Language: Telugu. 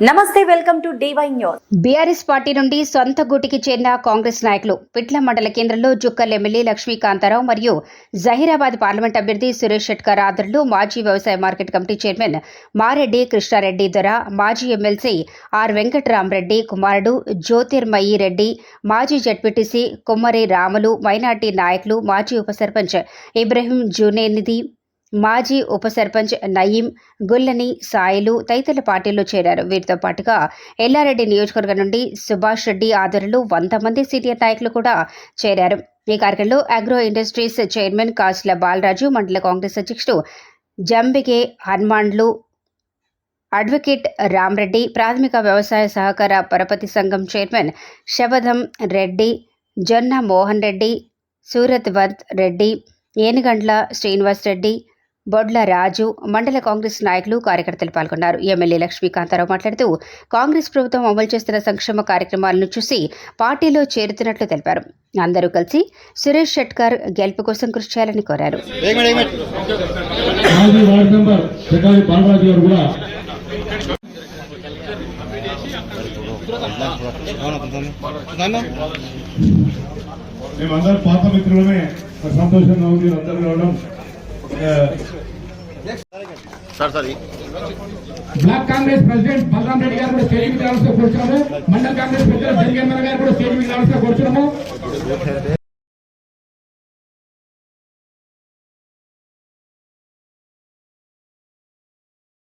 నమస్తే welcome to DY news. BRS party నుండి సొంత గూటికి చెందిన కాంగ్రెస్ నాయకులు పిట్ల మండల కేంద్రంలో జుక్కల్ ఎమ్మెల్యే లక్ష్మీకాంతారావు మరియు జహీరాబాద్ పార్లమెంట్ అభ్యర్థి సురేష్ షెట్కర్ ఆధ్వర్యంలో మాజీ వ్యవసాయ market committee chairman Mareddy Krishnareddy దొర మాజీ ఎమ్మెల్సీ ఆర్ వెంకటరామరెడ్డి కుమారుడు జ్యోతిర్మయి రెడ్డి మాజీ జడ్పీటీసీ కుమ్మరి రాములు మైనార్టీ నాయకులు మాజీ ఉప సర్పంచ్ ఇబ్రహీం జూనేనిధి మాజీ ఉప సర్పంచ్ నయీం గుల్లని సాయిలు తదితరుల పార్టీల్లో చేరారు. వీరితో పాటుగా ఎల్లారెడ్డి నియోజకవర్గం నుండి సుభాష్ రెడ్డి ఆధ్వర్యంలో వంద మంది సీనియర్ నాయకులు కూడా చేరారు. ఈ కార్యక్రమంలో అగ్రో ఇండస్ట్రీస్ చైర్మన్ కాసుల బాలరాజు మండల కాంగ్రెస్ అధ్యక్షుడు జంబికే హనుమాన్లు అడ్వకేట్ రామ్రెడ్డి ప్రాథమిక వ్యవసాయ సహకార పరపతి సంఘం చైర్మన్ శబదం రెడ్డి జొన్న మోహన్ రెడ్డి సూరత్వంత్ రెడ్డి ఏనుగండ్ల శ్రీనివాస్ రెడ్డి బొడ్ల రాజు మండల కాంగ్రెస్ నాయకులు కార్యకర్తలు పాల్గొన్నారు. ఎమ్మెల్యే లక్ష్మీకాంతారావు మాట్లాడుతూ కాంగ్రెస్ ప్రభుత్వం అమలు చేస్తున్న సంక్షేమ కార్యక్రమాలను చూసి పార్టీలో చేరుతున్నట్లు తెలిపారు. అందరూ కలిసి సురేష్ షెట్కర్ గెలుపు కోసం కృషి చేయాలని కోరారు. మేమందరం పాత మిత్రులమే. సంతోషంగా ఉంది అందరూ రావడం. Sir sir block Congress president Balaram Reddy గారు కూడా స్టేజ్ మీద రావాల్సిన కోరుతున్నాము మండల కాంగ్రెస్ ప్రెసిడెంట్ జగన్ గారు కూడా స్టేజ్ మీద రావాల్సిన కోరుతున్నాము